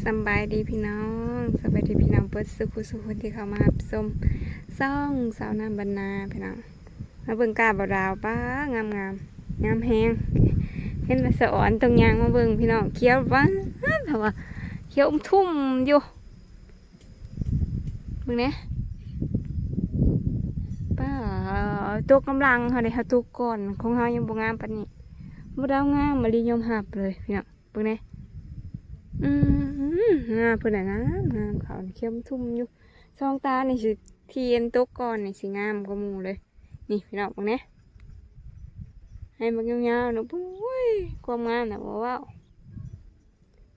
สบายดีพี่น้องสบายดีพี่น้องเปิดสุขุสุขคนที่เข้ามารับชมซ่องสาวน้ำบรรณาพี่น้องมาเบิ่งกาบ่าวดาวป้างามงามงามแฮงเห็นมาสะอ่อนตรงยางมาเบิ่งพี่น้องเขียวว้าแต่ว่าเขียวอมทุ่มอยู่เบิ่งเนี่ยป้าตัวกำลังเขาได้เขาตัวก่อนของเขายังบ่งามปานนี้บ่ดาวงามมาลียอมหับเลยพี่น้องเบิ่งเนี่ยอืม งามเพิ่นนะงามงามเขาเข้มทุ่มอยู่ซองตานี่สิเทียนตกก่อนนี่สิงามกว่าหมู่เลย นี่พี่น้องบังเนี้ให้มันยาวๆนะปุ้ยความงามน่ะบ่ว้าว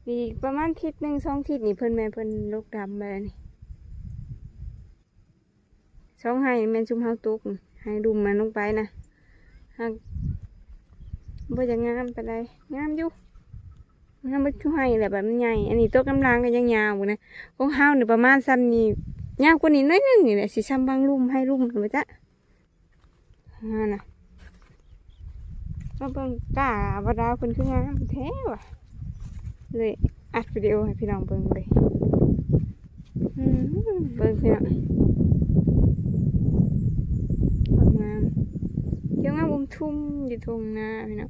นี่ประมาณทิศหนึ่งสองทิศนี่เพิ่นแม่เพิ่นลูกดำไปนี่สองให้แม่ชุมเฮาตุกให้ดุมมันลงไปนะหากบ่จะงามไปานใดงามอยู่ มันไม่ช่วยแหละแบบมันใหญ่ อันนี้ตัวกำลังก็ยังยาวอยู่นะของเฮาเนี่ยประมาณซ้ำนี่ยาวกว่านี้น้อยนึงนี่แหละสิซ้ำบางลุ่มให้ลุ่มถูกไหมจ๊ะนั่นน่ะมาเบิ่งกาบดาวคนคืองามแท้ว่ะเลยอัดวิดีโอให้พี่น้องเบิ่งเลยเบิ่งพี่น้องามงามเกี่ยวงามอุ้มทุ่มอยู่ตรงนาพี่น้อง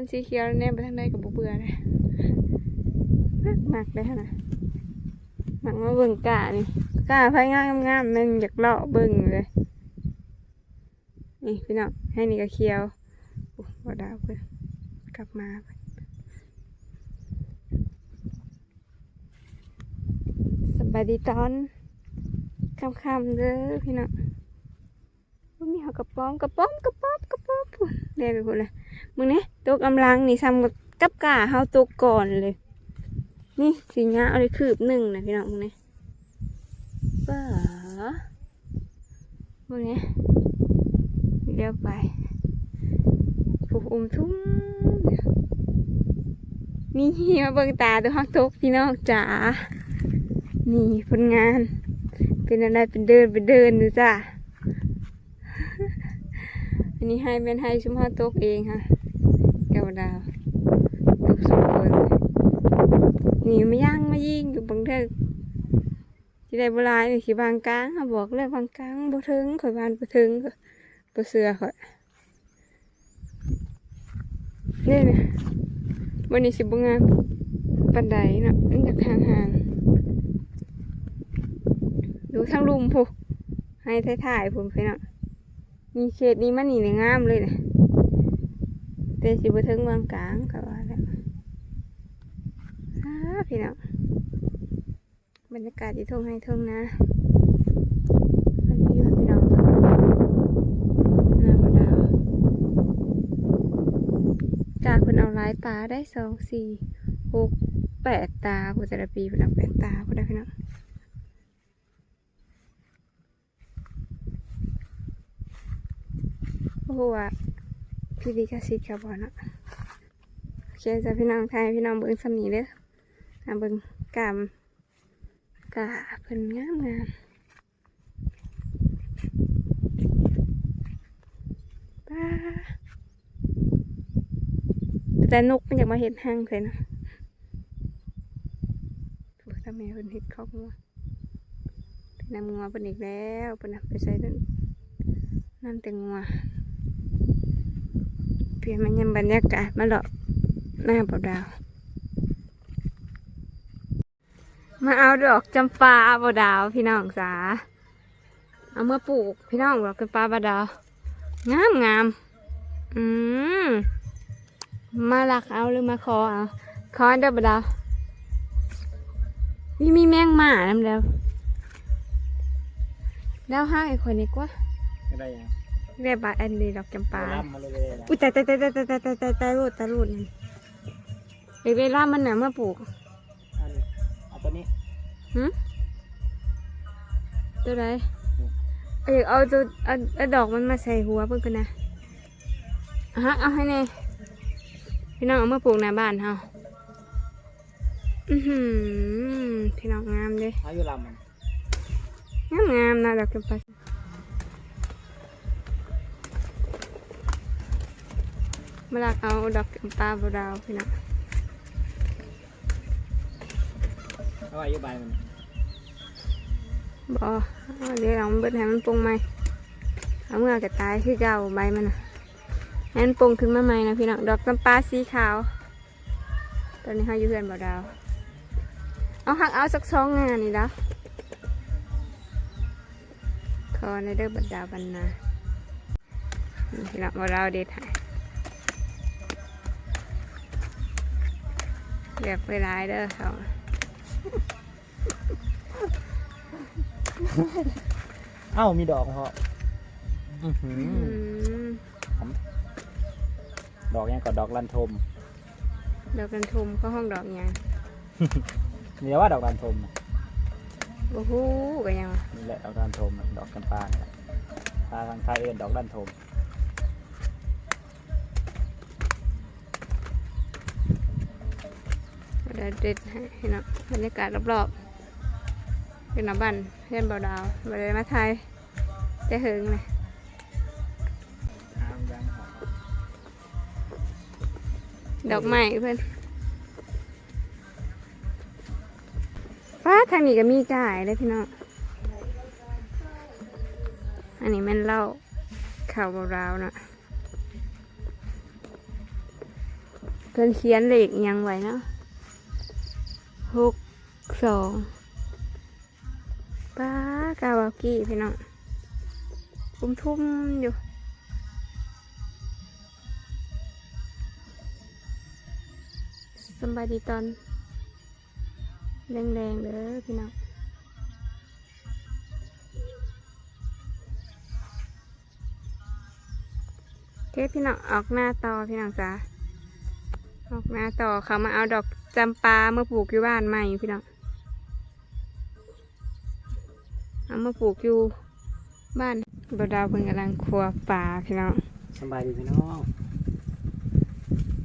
นสีเขียวเนี่ยไปทางใดกับบุเบื่อเลยมากมากเลยฮะนะหมักมาเบิ่งกะนี่กะไฟงามงามๆมันอยากเลาะเบิ่งเลยนี่พี่น้องให้นี่ก็เขียวโอ้บ่ดาวเพิ่นกลับมาสบายดีตอนค่ำๆเด้อพี่น้องมีเขากระป๋อมกระป๋อมกระป๋อมกระป๋อมพุ่นเรียกไปพุ่นเลย มึงเนี่ยตัวกำลังนี่ซ้ำกับกับกาเฮาตัวก่อนเลย นี่สีงาเอาเลยคืบหนึ่งนะพี่น้องมึงเนี่ยป้ามึงเนี่ยเลี้ยวไปผูกอุ้มทุ่มนี่มาเบิ่งตาตัวฮักตกพี่น้องจ๋านี่ผลงาน เป็นอะไรเป็นเดินเป็นเดินดูจ้าอันนี้ให้เป็นให้ชุมพาตกเองค่ะ ก้วดาวตกสองคนนี่มาย่างมายิงอยู่บางเทอที่ได้บราณนี่สิบางกลางเขาบอกเลยบางกลางบ่ถึงข่อยบานบ่ถึงบ่เสือข่อยนี่นะวันนี้สิบงามปันไดเนาะมันจากห่างๆดูทางลุมพูให้ถ่ายๆผมไปเนาะมีเขตนี้มันนี่เนี่ยงามเลยนะ แต่สิบถึงบางกลางก็ว่าแล้วอ้าพี่น้องบรรยากาศที่ทุ่งให้ทุ่งนะอันนี้อยู่พี่น้องนาบดาวจากคนเอาหลายตาได้สองสี่หกแปดตาผู้แต่ละปีเป็นเอาแปดตาผู้ได้พี่น้องโอ้โหอะ พี่ดีกสิทธิ์ครับอนะโอเคจะพี่น้องไทยพี่น้องเบิ้งสำนีเด้ออะเบิ้งกามกาเพิ่นงามงามป้าแต่นกมันอยากมาเห็นห้างเลยนะถูกทำไมเพิ่นเห็ดคอกงัวเป็นน้ำงัวเป็นอีกแล้วเป็นน่ะไปใส่นั่นน้ำแต่งัว เปลี่ยนมันยังบรรยากาศมาเลาะหน้าบ่าวดาว มาเอาดอกจำปาบ่าวดาวพี่น้องสาเอาเมาปลูกพี่น้องดอกจำปาบ่าวดาว งามงามอืมมาหลักเอาหรือมาคอเอาคอเด้อบ่าวดาวนี่มีแมงหมาน้ำแล้วแล้วห้างไอ้คนนี้กว่าไม่ได้ยัง เรียกบาแอนดีดอกจำปาล่ำมาเลยๆนะอุ้ยตายตายตายตายตายตายตายตายตายรูดตายรูดนี่เด็กเวลามันหนามาปลูกอันนี้เอาตัวนี้หืมตัวใดเอ้ยเอาตัวเอาเอาดอกมันมาใส่หัวเพิ่นกันนะอะฮะเอาให้แน่พี่น้องเอามาปลูกในบ้านเฮาอือหือพี่น้องงามเลยอายุลำมัน งามงามๆนะดอกจำปา มาลักเอาดอกจำปาบดาวพี่น้องเอาไว้อยุบายมันบ่เอาเดี๋ยวเราเบิดให้มันปรุงใหม่เอาเมื่อกระตายคือเก่าใบมันน่ะให้มันปรุงขึ้นมาใหม่นะพี่น้องดอกจำปาสีขาว ตอนนี้เขาอยู่เพื่อนบ่ดาว เอาหักเอาสักสองงานนี่แล้วขอในเด้อบัดดาวบันนานี่พี่น้องบ่ดาวเด็ดให้ เรียกไปหลายเด้อเขาเอ้ามีดอกเหรออื้อหืออืมดอกยังก็ดอกลันทมดอกกันทุมก็ห้องดอกหยังนี่ว่าดอกลันทมน่ะโอ้โหก็ยังวะนี่แหละดอกลันทมน่ะดอกจำปาเนี่ยทางไทยเอิ้นดอกลันทม เด็ดให้พี่น้องบรรยากาศรอบๆเป็นน้ำบันเพื่อนเบาดาวบริเวณมาไทยจะหึงเลยดอกไม้เพื่อนฟ้าทางนี้ก็มีจ่ายเลยพี่น้องอันนี้แมันเล่าข่าวเบาดาวนะเพื่อนเขียนเลขยังไว้เนาะ หกสองป้ากาวากี้พี่น้องทุ่มทุ่มอยู่สบายดีตอนแรงๆเด้อพี่น้องโอเคพี่น้องออกหน้าต่อพี่น้องจ้าออกหน้าต่อเขามาเอาดอก จำปามาปลูกอยู่บ้านใหม่พี่น้องเอามาปลูกอยู่บ้านบดาวเพิ่งกำลังครัวปลาพี่น้องสบายดีพี่น้อง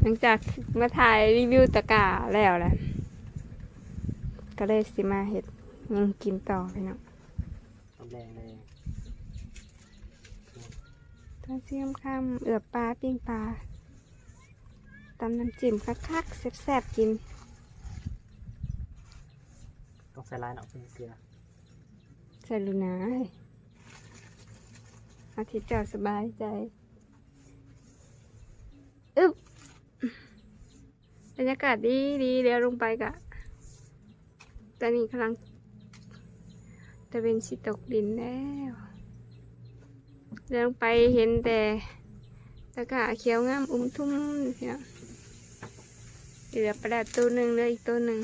หลังจากมาถ่ายรีวิวตะกร้าแล้วแหละก็เลยสิมาเห็ดยังกินต่อพี่น้องต้นแรงเลยตอนเชียมคำเอือบปลาปิ้งปลาตำน้ำจิ้มคักๆแซ่บๆกิน ต้องใส่ลายหน่อยเพื่อเกลือใส่ลูนาอาทิตย์เจ้าสบายใจอึ๊บบรรยากาศดีดีเดี๋ยวลงไปกะตอนนี้กำลังตะเวนสิตกดินแล้วเดินไปเห็นแต่ตะกร้าเขียวงามอุ้มทุ่มเนี่ยเหลือประดาตัวหนึ่งเลยอีกตัวหนึ่ง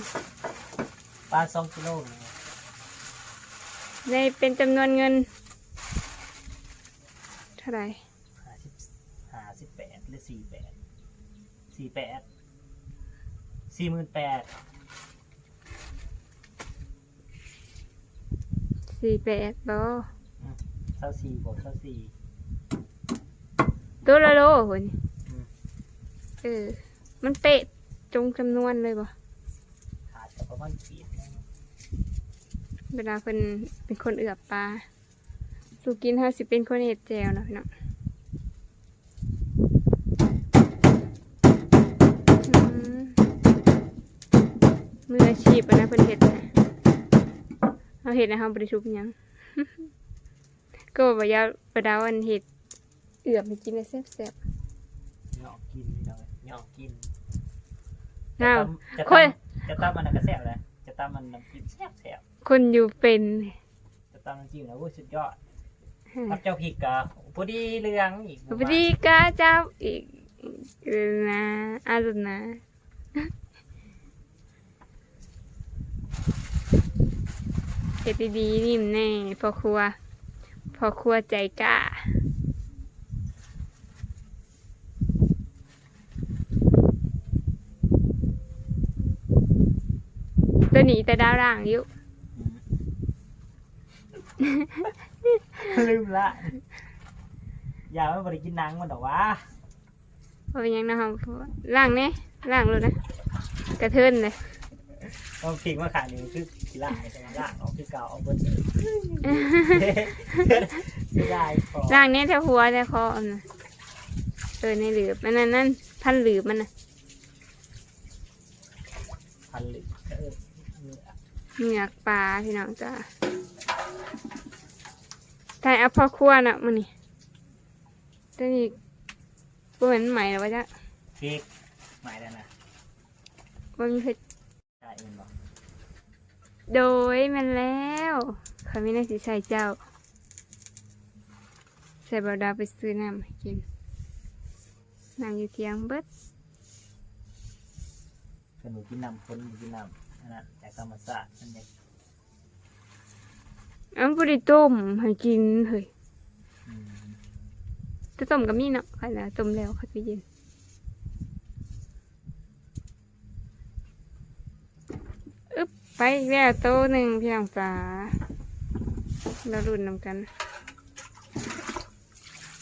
ปลาสองกิโลนะในเป็นจำนวนเงิน เท่าไหร่ห้าสิบห้าสิบแปดหรือสี่แปดสี่แปดสี่หมื่นแปดสี่แปดบอเท่าสี่บวกเท่าสี่ตัวละโลคนอืมเออ มันเป๊ะจงจำนวนเลยบ่ขาดกับประมาณขีดหนึ่ง เวลาเป็นเป็นคนเอือบปลาสูกินเฮาสิเป็นคนเห็ดแจวเนาะพี่น้องอืมมืออาชีพอะนะเพิ่นเห็ดนะเอาเห็ดนะเฮาบ่ได้ทุบหยัง ก็บอกว่าประดาวอันเห็ดเอือบให้กินได้แซ่บเหงาะกินนี่เราเหงาะกินๆอ้าวจะคนตำจะตำมันนะก็แซ่บเลยจะตำมันน้ำจิ้มแซ่บแซ่บ คนอยู่เป็นจะตำน้ำจิ้มนะโอ้ยสุดยอดครับเจ้าพริกกะพอดีเรืองอีกพอดีกาเจ้าอีกเออนะอารุณนะเฮ็ดดีๆนิ่มแน่พอครัวพอครัวใจกล้าตัวนี้แต่ดาวด่างอยู่อืม ลืมละอย่าไม่บริกินหนังมันหรอกวะเพราะเป็นหยังนะครับล่างเนี่ยล่างเลยนะกระเทินเลยเอาพริกมาขายนี่คือกีฬาใช่ไหมล่างเอาคือเก่าเอาเบนเไม่ได้พอล่างเนี่ยแถวหัวแถวคอเอานะเออในหลืบมันนั่นนั่นพันหลืบมันนะพันหรือเออเนื้อเหงือกปลาพี่น้องจ้า ถ่ายเอาพ่อครัวน่ะมันนี่ตัวนี้บ่เหมือนใหม่หรอวะจ๊ะพริกหมายแล้วนะบ่มีเผ็ดได้เองบอกโดยแมันแล้วเขาไม่น่าสิใส่เจ้า ใส่บาดาไปซื้อน้ำให้กินน้ำอยู่เทียงเบิดเป็นหมูกินน้ำคนหมูกินน้ำอันนั้นจากธรรมชาติมันเนี่ย อันบ่ได้ต้มให้กินเฮ้ยอืมจะต้มกับมีเนาะค่ะนะต้มแล้วเขาจะเย็นอึ๊บไปอีกแล้วโตวหนึ่งพี่น้องจ๋าเรารุ่นนำกัน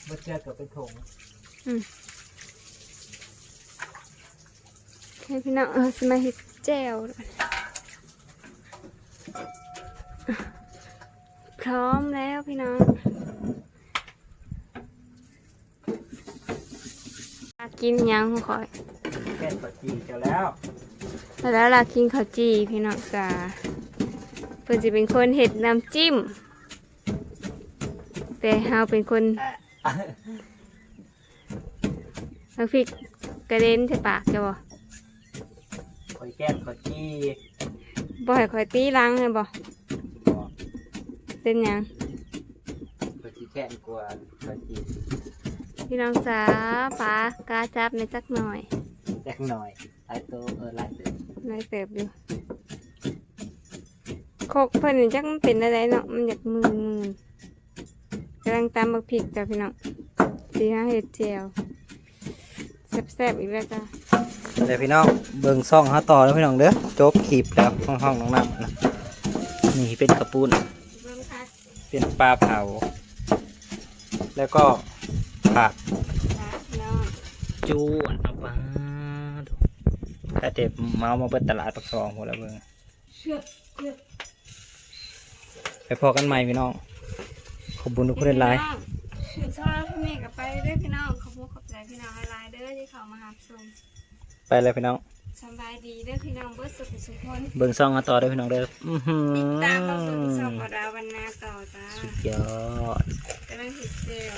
เมื่อเจอกับเป็นถงให้พี่น้องเออสมาเฮ็ดแจ่ว ร้อมแล้วพี่น้องอยากกินหยังขอยแค่ปดจีเจ้าแล้วแล้วล่ะกินข้าวจีพี่น้องจ๋าเพิ่นจะเป็นคนเห็ดน้ำจิ้ม แต่เฮาเป็นคนน้ำพริกกระเด็นใส่ปากจะบ่คอยแก้มขอจีบ่ให้ข่อยตีรังเลยบ่บอก เป็นหยังขอจีแค่นกลัวขอจีพี่น้องจ๋าปลากาจับในอยจักหน่อยแจ็คหน่อยหลายตัวเออหลายตัวน้อยเติบอยู่โคกเพิ่นนี่จักมันเป็นอะไรเนาะมันอยากมืนมืนกำลังตำบักพริกจ้ะพี่น้องสีห้าเห็ดเจียวแซ่บๆอีกแล้วจ้ะเดี๋ยวพี่น้องเบิ่งซ่องเขาต่อแล้วพี่น้องเด้อจบคลิปแล้วห้องห้องน้องน้ำนะนี่เป็นกระปุนเบิ่งค่ะ เป็นปลาเผา แล้วก็ผักจ้ะพี่น้องจูอันเอาปลาดูแต่เด็บเมามาเปิดตลาดปักซองหมดแล้วเบิ่งเชือกเชือกไปพอกันใหม่พี่น้อง ขอบคุณทุกคนหลายถึงชอบพี่เมฆกับไปเด้อพี่น้องขอบคุณขอบใจพี่น้องหลายๆเด้อที่เขามาหาชมไปเลยพี่น้อง สบายดีเด้อพี่น้องเบิร์สุขทุกคนเบิ่งซองกัต่อเด้อพี่น้องเด้อติดตามเข้าสู่ช่องของเาวันนาต่อจ้าสุดยอด กำลังติดเซลล